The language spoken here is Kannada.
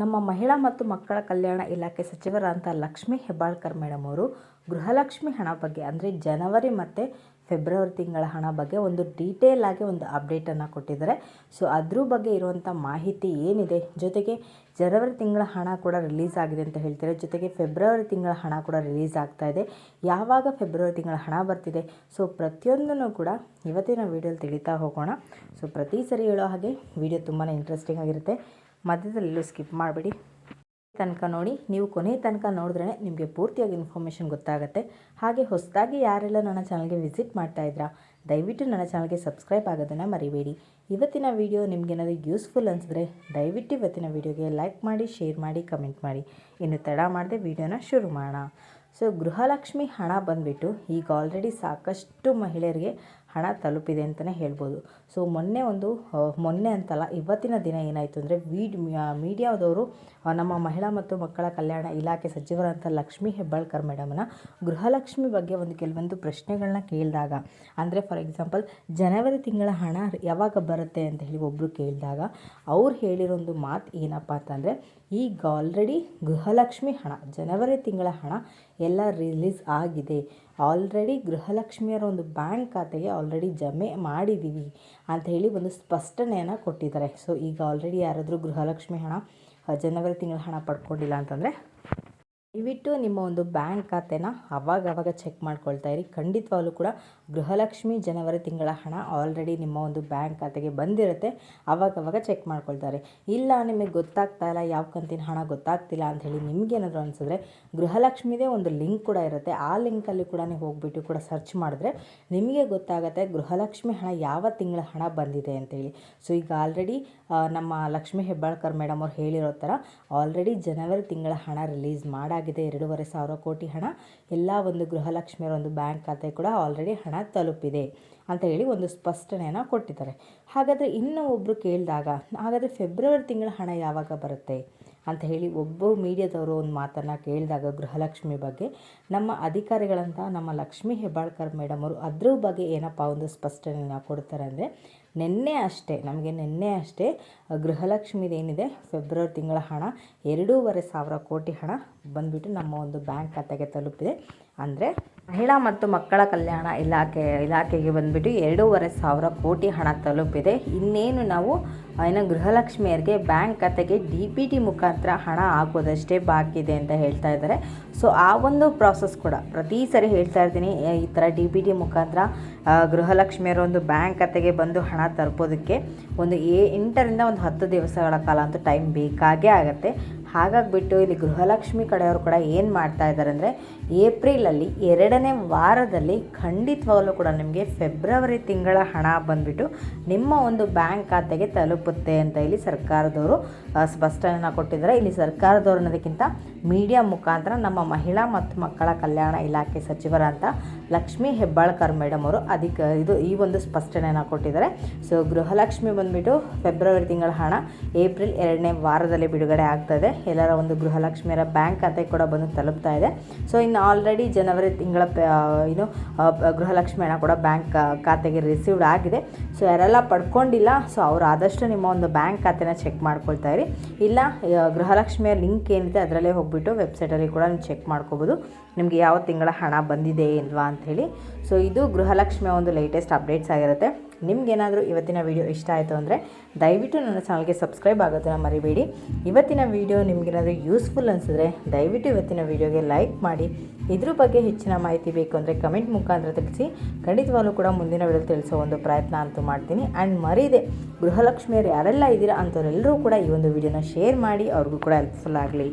ನಮ್ಮ ಮಹಿಳಾ ಮತ್ತು ಮಕ್ಕಳ ಕಲ್ಯಾಣ ಇಲಾಖೆ ಸಚಿವರಾದಂಥ ಲಕ್ಷ್ಮೀ ಹೆಬ್ಬಾಳ್ಕರ್ ಮೇಡಮ್ ಅವರು ಗೃಹಲಕ್ಷ್ಮಿ ಹಣ ಬಗ್ಗೆ, ಅಂದರೆ ಜನವರಿ ಮತ್ತು ಫೆಬ್ರವರಿ ತಿಂಗಳ ಹಣ ಬಗ್ಗೆ ಒಂದು ಡೀಟೇಲ್ ಆಗಿ ಒಂದು ಅಪ್ಡೇಟನ್ನು ಕೊಟ್ಟಿದ್ದಾರೆ. ಸೊ ಅದ್ರ ಬಗ್ಗೆ ಇರುವಂಥ ಮಾಹಿತಿ ಏನಿದೆ? ಜೊತೆಗೆ ಜನವರಿ ತಿಂಗಳ ಹಣ ಕೂಡ ರಿಲೀಸ್ ಆಗಿದೆ ಅಂತ ಹೇಳ್ತಾರೆ? ಜೊತೆಗೆ ಫೆಬ್ರವರಿ ತಿಂಗಳ ಹಣ ಕೂಡ ರಿಲೀಸ್ ಆಗ್ತಾ ಇದೆ. ಯಾವಾಗ ಫೆಬ್ರವರಿ ತಿಂಗಳ ಹಣ ಬರ್ತಿದೆ? ಸೊ ಪ್ರತಿಯೊಂದನ್ನು ಕೂಡ ಇವತ್ತಿನ ವೀಡಿಯೋಲಿ ತಿಳಿತಾ ಹೋಗೋಣ. ಸೊ ಪ್ರತಿ ಸರಿ ಹೇಳೋ ಹಾಗೆ ವಿಡಿಯೋ ತುಂಬಾ ಇಂಟ್ರೆಸ್ಟಿಂಗ್ ಆಗಿರುತ್ತೆ. ಮಧ್ಯದಲ್ಲೂ ಸ್ಕಿಪ್ ಮಾಡಿಬಿಡಿ. ತನಕ ನೋಡಿ, ನೀವು ಕೊನೆ ತನಕ ನೋಡಿದ್ರೆ ನಿಮಗೆ ಪೂರ್ತಿಯಾಗಿ ಇನ್ಫಾರ್ಮೇಷನ್ ಗೊತ್ತಾಗುತ್ತೆ. ಹಾಗೆ ಹೊಸದಾಗಿ ಯಾರೆಲ್ಲ ನನ್ನ ಚಾನಲ್ಗೆ ವಿಸಿಟ್ ಮಾಡ್ತಾ ಇದ್ರಾ, ದಯವಿಟ್ಟು ನನ್ನ ಚಾನಲ್ಗೆ ಸಬ್ಸ್ಕ್ರೈಬ್ ಆಗೋದನ್ನು ಮರಿಬೇಡಿ. ಇವತ್ತಿನ ವಿಡಿಯೋ ನಿಮಗೇನಾದರೂ ಯೂಸ್ಫುಲ್ ಅನಿಸಿದ್ರೆ ದಯವಿಟ್ಟು ಇವತ್ತಿನ ವಿಡಿಯೋಗೆ ಲೈಕ್ ಮಾಡಿ, ಶೇರ್ ಮಾಡಿ, ಕಮೆಂಟ್ ಮಾಡಿ. ಇನ್ನು ತಡ ಮಾಡದೆ ವಿಡಿಯೋನ ಶುರು ಮಾಡೋಣ. ಸೊ ಗೃಹಲಕ್ಷ್ಮಿ ಹಣ ಬಂದುಬಿಟ್ಟು ಈಗ ಆಲ್ರೆಡಿ ಸಾಕಷ್ಟು ಮಹಿಳೆಯರಿಗೆ ಹಣ ತಲುಪಿದೆ ಅಂತಲೇ ಹೇಳ್ಬೋದು. ಸೊ ಮೊನ್ನೆ ಒಂದು ಮೊನ್ನೆ ಅಂತಲ್ಲ, ಇವತ್ತಿನ ದಿನ ಏನಾಯಿತು ಅಂದರೆ, ವೀಡ್ ಮೀಡಿಯಾದವರು ನಮ್ಮ ಮಹಿಳಾ ಮತ್ತು ಮಕ್ಕಳ ಕಲ್ಯಾಣ ಇಲಾಖೆ ಸಚಿವರಂಥ ಲಕ್ಷ್ಮೀ ಹೆಬ್ಬಾಳ್ಕರ್ ಮೇಡಮ್ನ ಗೃಹಲಕ್ಷ್ಮಿ ಬಗ್ಗೆ ಒಂದು ಕೆಲವೊಂದು ಪ್ರಶ್ನೆಗಳನ್ನ ಕೇಳಿದಾಗ, ಅಂದರೆ ಫಾರ್ ಎಕ್ಸಾಂಪಲ್ ಜನವರಿ ತಿಂಗಳ ಹಣ ಯಾವಾಗ ಬರುತ್ತೆ ಅಂತ ಹೇಳಿ ಒಬ್ಬರು ಕೇಳಿದಾಗ, ಅವ್ರು ಹೇಳಿರೋ ಒಂದು ಮಾತು ಏನಪ್ಪ ಅಂತಂದರೆ, ಈಗ ಆಲ್ರೆಡಿ ಗೃಹಲಕ್ಷ್ಮಿ ಹಣ, ಜನವರಿ ತಿಂಗಳ ಹಣ ಎಲ್ಲ ರಿಲೀಸ್ ಆಗಿದೆ. ಆಲ್ರೆಡಿ ಗೃಹಲಕ್ಷ್ಮಿಯರ ಒಂದು ಬ್ಯಾಂಕ್ ಖಾತೆಗೆ ಆಲ್ರೆಡಿ ಜಮೆ ಮಾಡಿದ್ದೀವಿ ಅಂತ ಹೇಳಿ ಒಂದು ಸ್ಪಷ್ಟನೆಯನ್ನು ಕೊಟ್ಟಿದ್ದಾರೆ. ಸೊ ಈಗ ಆಲ್ರೆಡಿ ಯಾರಾದರೂ ಗೃಹಲಕ್ಷ್ಮಿ ಹಣ ಜನವರಿ ತಿಂಗಳ ಹಣ ಪಡ್ಕೊಂಡಿಲ್ಲ ಅಂತಂದರೆ ದಯವಿಟ್ಟು ನಿಮ್ಮ ಒಂದು ಬ್ಯಾಂಕ್ ಖಾತೆನ ಅವಾಗವಾಗ ಚೆಕ್ ಮಾಡ್ಕೊಳ್ತಾ ಇರಿ. ಖಂಡಿತವಾಗ್ಲೂ ಕೂಡ ಗೃಹಲಕ್ಷ್ಮಿ ಜನವರಿ ತಿಂಗಳ ಹಣ ಆಲ್ರೆಡಿ ನಿಮ್ಮ ಒಂದು ಬ್ಯಾಂಕ್ ಖಾತೆಗೆ ಬಂದಿರುತ್ತೆ. ಅವಾಗವಾಗ ಚೆಕ್ ಮಾಡ್ಕೊಳ್ತಾರೆ ಇಲ್ಲ, ನಿಮಗೆ ಗೊತ್ತಾಗ್ತಾ ಇಲ್ಲ, ಯಾವ ಕಂತಿನ ಹಣ ಗೊತ್ತಾಗ್ತಿಲ್ಲ ಅಂತ ಹೇಳಿ ನಿಮಗೇನಾದರೂ ಅನಿಸಿದ್ರೆ ಗೃಹಲಕ್ಷ್ಮಿದೇ ಒಂದು ಲಿಂಕ್ ಕೂಡ ಇರುತ್ತೆ. ಆ ಲಿಂಕಲ್ಲಿ ಕೂಡ ನೀವು ಹೋಗ್ಬಿಟ್ಟು ಕೂಡ ಸರ್ಚ್ ಮಾಡಿದ್ರೆ ನಿಮಗೆ ಗೊತ್ತಾಗುತ್ತೆ ಗೃಹಲಕ್ಷ್ಮಿ ಹಣ ಯಾವ ತಿಂಗಳ ಹಣ ಬಂದಿದೆ ಅಂತೇಳಿ ಸೊ ಈಗ ಆಲ್ರೆಡಿ ನಮ್ಮ ಲಕ್ಷ್ಮೀ ಹೆಬ್ಬಾಳ್ಕರ್ ಮೇಡಮ್ ಅವ್ರು ಹೇಳಿರೋ ಥರ ಆಲ್ರೆಡಿ ಜನವರಿ ತಿಂಗಳ ಹಣ ರಿಲೀಸ್ ಮಾಡಾಗಿದೆ ಆಗಿದೆ, ಎರಡೂವರೆ ಸಾವಿರ ಕೋಟಿ ಹಣ. ಎಲ್ಲ ಒಂದು ಗೃಹಲಕ್ಷ್ಮಿಯರ ಒಂದು ಬ್ಯಾಂಕ್ ಖಾತೆ ಕೂಡ ಆಲ್ರೆಡಿ ಹಣ ತಲುಪಿದೆ ಅಂತ ಹೇಳಿ ಒಂದು ಸ್ಪಷ್ಟನೆಯನ್ನು ಕೊಟ್ಟಿದ್ದಾರೆ. ಹಾಗಾದರೆ ಇನ್ನೂ ಒಬ್ಬರು ಕೇಳಿದಾಗ, ಹಾಗಾದರೆ ಫೆಬ್ರವರಿ ತಿಂಗಳ ಹಣ ಯಾವಾಗ ಬರುತ್ತೆ? ಅಂತ ಹೇಳಿ ಒಬ್ಬ ಮೀಡಿಯಾದವರು ಒಂದು ಮಾತನ್ನು ಕೇಳಿದಾಗ ಗೃಹಲಕ್ಷ್ಮಿ ಬಗ್ಗೆ, ನಮ್ಮ ಅಧಿಕಾರಿಗಳಂತ ನಮ್ಮ ಲಕ್ಷ್ಮೀ ಹೆಬ್ಬಾಳ್ಕರ್ ಮೇಡಮ್ ಅವರು ಅದ್ರ ಬಗ್ಗೆ ಏನಪ್ಪ ಒಂದು ಸ್ಪಷ್ಟನೆಯನ್ನು ಕೊಡ್ತಾರೆ ಅಂದರೆ, ನಿನ್ನೆ ಅಷ್ಟೇ, ನಮಗೆ ನಿನ್ನೆ ಅಷ್ಟೇ ಗೃಹಲಕ್ಷ್ಮಿದೇನಿದೆ ಫೆಬ್ರವರಿ ತಿಂಗಳ ಹಣ, ಎರಡೂವರೆ ಸಾವಿರ ಕೋಟಿ ಹಣ ಬಂದುಬಿಟ್ಟು ನಮ್ಮ ಒಂದು ಬ್ಯಾಂಕ್ ಖಾತೆಗೆ ತಲುಪಿದೆ. ಅಂದರೆ ಮಹಿಳಾ ಮತ್ತು ಮಕ್ಕಳ ಕಲ್ಯಾಣ ಇಲಾಖೆ, ಇಲಾಖೆಗೆ ಬಂದುಬಿಟ್ಟು ಎರಡೂವರೆ ಸಾವಿರ ಕೋಟಿ ಹಣ ತಲುಪಿದೆ. ಇನ್ನೇನು ನಾವು ಏನು ಗೃಹಲಕ್ಷ್ಮಿಯರಿಗೆ ಬ್ಯಾಂಕ್ ಖಾತೆಗೆ ಡಿ ಪಿ ಟಿ ಮುಖಾಂತರ ಹಣ ಹಾಕೋದಷ್ಟೇ ಬಾಕಿ ಇದೆ ಅಂತ ಹೇಳ್ತಾ ಇದ್ದಾರೆ. ಸೊ, ಆ ಒಂದು ಪ್ರಾಸೆಸ್ ಕೂಡ ಪ್ರತಿ ಸರಿ ಹೇಳ್ತಾ ಇರ್ತೀನಿ ಈ ಥರ ಡಿ ಪಿ ಟಿ ಮುಖಾಂತರ ಗೃಹಲಕ್ಷ್ಮಿಯರ ಒಂದು ಬ್ಯಾಂಕ್ ಖಾತೆಗೆ ಬಂದು ಹಣ ತರ್ಪೋದಕ್ಕೆ ಒಂದು ಏ ಎಂಟರಿಂದ ಒಂದು ಹತ್ತು ದಿವಸಗಳ ಕಾಲ ಅಂತೂ ಟೈಮ್ ಬೇಕಾಗೇ ಆಗುತ್ತೆ. ಹಾಗಾಗಿಬಿಟ್ಟು ಇಲ್ಲಿ ಗೃಹಲಕ್ಷ್ಮಿ ಕಡೆಯವರು ಕೂಡ ಏನು ಮಾಡ್ತಾ ಇದ್ದಾರೆ ಅಂದರೆ ಏಪ್ರಿಲಲ್ಲಿ ಎರಡನೇ ವಾರದಲ್ಲಿ ಖಂಡಿತವಾಗಲೂ ಕೂಡ ನಿಮಗೆ ಫೆಬ್ರವರಿ ತಿಂಗಳ ಹಣ ಬಂದುಬಿಟ್ಟು ನಿಮ್ಮ ಒಂದು ಬ್ಯಾಂಕ್ ಖಾತೆಗೆ ತಲುಪುತ್ತೆ ಅಂತ ಇಲ್ಲಿ ಸರ್ಕಾರದವರು ಸ್ಪಷ್ಟನೆಯನ್ನು ಕೊಟ್ಟಿದ್ದಾರೆ. ಇಲ್ಲಿ ಸರ್ಕಾರದವರು ಅನ್ನೋದಕ್ಕಿಂತ ಮೀಡಿಯಾ ಮುಖಾಂತರ ನಮ್ಮ ಮಹಿಳಾ ಮತ್ತು ಮಕ್ಕಳ ಕಲ್ಯಾಣ ಇಲಾಖೆ ಸಚಿವರಂತ ಲಕ್ಷ್ಮೀ ಹೆಬ್ಬಾಳ್ಕರ್ ಮೇಡಮ್ ಅವರು ಅದಕ್ಕೆ ಇದು ಈ ಒಂದು ಸ್ಪಷ್ಟನೆಯನ್ನು ಕೊಟ್ಟಿದ್ದಾರೆ. ಸೊ, ಗೃಹಲಕ್ಷ್ಮಿ ಬಂದುಬಿಟ್ಟು ಫೆಬ್ರವರಿ ತಿಂಗಳ ಹಣ ಏಪ್ರಿಲ್ ಎರಡನೇ ವಾರದಲ್ಲಿ ಬಿಡುಗಡೆ ಆಗ್ತದೆ ಎಲ್ಲರ ಒಂದು ಗೃಹಲಕ್ಷ್ಮಿಯರ ಬ್ಯಾಂಕ್ ಖಾತೆ ಕೂಡ ಬಂದು ತಲುಪ್ತಾ ಇದೆ. ಸೊ ಇನ್ನು ಆಲ್ರೆಡಿ ಜನವರಿ ತಿಂಗಳ ಏನು ಗೃಹಲಕ್ಷ್ಮಿ ಹಣ ಕೂಡ ಬ್ಯಾಂಕ್ ಖಾತೆಗೆ ರಿಸೀವ್ಡ್ ಆಗಿದೆ. ಸೊ ಯಾರೆಲ್ಲ ಪಡ್ಕೊಂಡಿಲ್ಲ ಸೊ ಅವ್ರು ಆದಷ್ಟು ನಿಮ್ಮ ಒಂದು ಬ್ಯಾಂಕ್ ಖಾತೆನ ಚೆಕ್ ಮಾಡ್ಕೊಳ್ತಾ ಇರಿ. ಇಲ್ಲ ಗೃಹಲಕ್ಷ್ಮಿಯ ಲಿಂಕ್ ಏನಿದೆ ಅದರಲ್ಲೇ ಹೋಗ್ಬಿಟ್ಟು ವೆಬ್ಸೈಟಲ್ಲಿ ಕೂಡ ನೀವು ಚೆಕ್ ಮಾಡ್ಕೋಬೋದು. ನಿಮಗೆ ಯಾವ ತಿಂಗಳ ಹಣ ಬಂದಿದೆ ಇಲ್ವಾ ಅಂಥೇಳಿ ಸೊ ಇದು ಗೃಹಲಕ್ಷ್ಮಿಯ ಒಂದು ಲೇಟೆಸ್ಟ್ ಅಪ್ಡೇಟ್ಸ್ ಆಗಿರುತ್ತೆ. ನಿಮಗೇನಾದರೂ ಇವತ್ತಿನ ವೀಡಿಯೋ ಇಷ್ಟ ಆಯಿತು ಅಂದರೆ ದಯವಿಟ್ಟು ನನ್ನ ಚಾನಲ್ಗೆ ಸಬ್ಸ್ಕ್ರೈಬ್ ಆಗೋದನ್ನು ಮರಿಬೇಡಿ. ಇವತ್ತಿನ ವೀಡಿಯೋ ನಿಮಗೇನಾದರೂ ಯೂಸ್ಫುಲ್ ಅನಿಸಿದ್ರೆ ದಯವಿಟ್ಟು ಇವತ್ತಿನ ವೀಡಿಯೋಗೆ ಲೈಕ್ ಮಾಡಿ. ಇದ್ರ ಬಗ್ಗೆ ಹೆಚ್ಚಿನ ಮಾಹಿತಿ ಬೇಕು ಅಂದರೆ ಕಮೆಂಟ್ ಮುಖಾಂತರ ತಿಳಿಸಿ. ಖಂಡಿತವಾಗ್ಲೂ ಕೂಡ ಮುಂದಿನ ವೀಡಿಯೋ ತಿಳಿಸೋ ಒಂದು ಪ್ರಯತ್ನ ಅಂತೂ ಮಾಡ್ತೀನಿ. ಆ್ಯಂಡ್ ಮರೀದೆ ಗೃಹಲಕ್ಷ್ಮಿಯರು ಯಾರೆಲ್ಲ ಇದ್ದೀರಾ ಅಂಥವರೆಲ್ಲರೂ ಕೂಡ ಈ ಒಂದು ವಿಡಿಯೋನ ಶೇರ್ ಮಾಡಿ. ಅವ್ರಿಗೂ ಕೂಡ ಹೆಲ್ಪ್ಫುಲ್ ಆಗಲಿ.